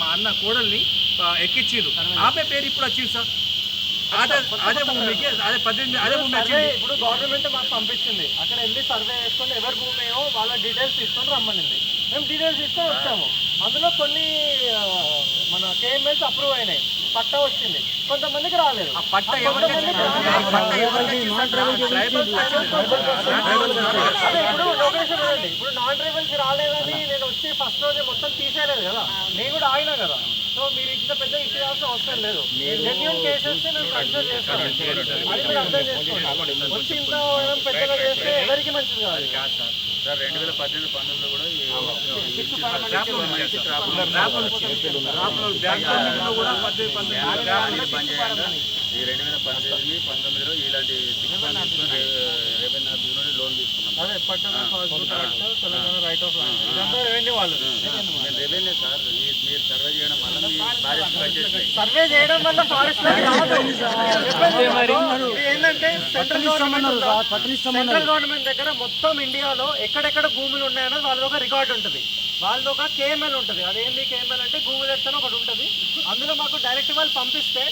మా అన్న కోడల్ని ఆ, ఎక్కించారు ఆమె పేరు ఇప్పుడు వచ్చింది సార్. అదే అదే భూమికి అదే పద్దెనిమిది అదే భూమి వచ్చింది. ఇప్పుడు గవర్నమెంట్ మాకు పంపించింది. అక్కడ వెళ్ళి సర్వే చేసుకొని ఎవరి భూమి ఏమో వాళ్ళ డీటెయిల్స్ తీసుకొని రమ్మనింది. మేము డీటెయిల్స్ తీసుకొని వచ్చాము. అందులో కొన్ని మన కేఎంఎల్స్ అప్రూవ్ అయినాయి. పట్టా వచ్చింది. కొంతమందికి రాలేదు. ఆ పట్ట ఇప్పుడు లొకేషన్ చూడండి ఇప్పుడు నాన్ ట్రైబల్స్ రాలేదని నేను వచ్చి ఫస్ట్ రోజే మొత్తం తీసేయలేదు కదా. నేను కూడా ఆగినా కదా. సో మీరు ఇంత పెద్ద ఇష్యూ చేయాల్సిన అవసరం లేదు. జెన్యున్ కేసెస్ నేను కన్సిడర్ చేస్తాను. అది మీరు అర్థం చేసుకోండి. వచ్చి ఇంత మనం పెద్దగా చేస్తే ఎవరికి మంచిది కాదు? కాదు సార్. రెండు వేల పద్దెనిమిది పంతొమ్మిదిలో కూడా ఈ రెండు వేల పద్దెనిమిది పంతొమ్మిదిలో ఇలాంటి రెవెన్యూ నుండి లోన్ తీసుకున్నాం. రెవెన్యూ సార్ మీరు సర్వే చేయడం వల్ల సర్వే చేయడం వల్ల ఏంటంటే సెంట్రల్ గవర్నమెంట్ సెంట్రల్ గవర్నమెంట్ దగ్గర మొత్తం ఇండియాలో ఎక్కడెక్కడ భూములు ఉన్నాయన్నది వాళ్ళది ఒక రికార్డ్ ఉంటుంది వాళ్ళది ఒక కేఎంఎల్ ఉంటుంది. అదేంటి కేఎంఎల్ అంటే గూగుల్ ఎర్త్ అని ఒకటి ఉంటుంది. అందులో మాకు డైరెక్ట్ వాళ్ళు పంపిస్తే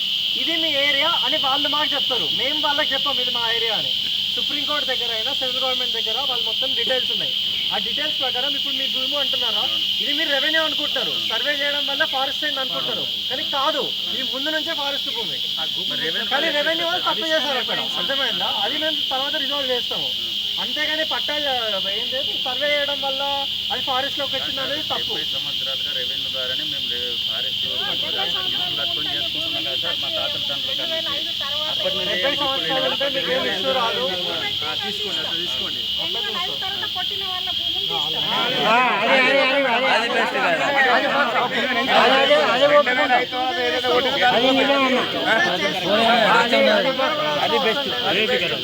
ఇది మీ ఏరియా అని వాళ్ళు మాకు చెప్తారు. మేము వాళ్ళకి చెప్పాం ఇది మా ఏరియా అని. సుప్రీంకోర్టు దగ్గర అయినా సెంట్రల్ గవర్నమెంట్ దగ్గర వాళ్ళు మొత్తం డీటెయిల్స్ ఉన్నాయి. ఆ డీటెయిల్స్ ప్రకారం ఇప్పుడు మీ భూమి అంటున్నారా? ఇది మీరు రెవెన్యూ అనుకుంటారు సర్వే చేయడం వల్ల ఫారెస్ట్ అయింది అనుకుంటారు కానీ కాదు ఇది ముందు నుంచే ఫారెస్ట్ భూమి. కానీ రెవెన్యూ వాళ్ళు తప్పు చేశారు అక్కడ. అర్థమైందా? అది మేము తర్వాత రిజాల్వ్ చేస్తాము. అంతేగాని పట్టాలు ఏంటి సర్వే చేయడం వల్ల అది ఫారెస్ట్లోకి వచ్చింది అనేది తప్పు. సంవత్సరాలుగా రెవెన్యూ ద్వారానే మేము ఫారెస్ట్ చేసుకుంటున్నాం కదా సార్. మా తాతల తీసుకోండి అది బెస్ట్. అదే తీస్తారు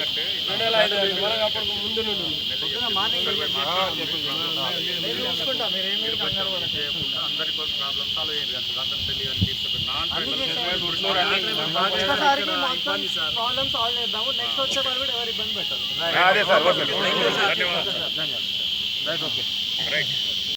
నేను చూసుకుంటా మీరు సాల్వ్ అయ్యింది కదా అందరి పెళ్ళి సాల్వ్ చేద్దాము నెక్స్ట్ వచ్చే వాళ్ళు కూడా ఎవరు ఇబ్బంది పెట్టారు ధన్యవాదాలు That's okay. Correct.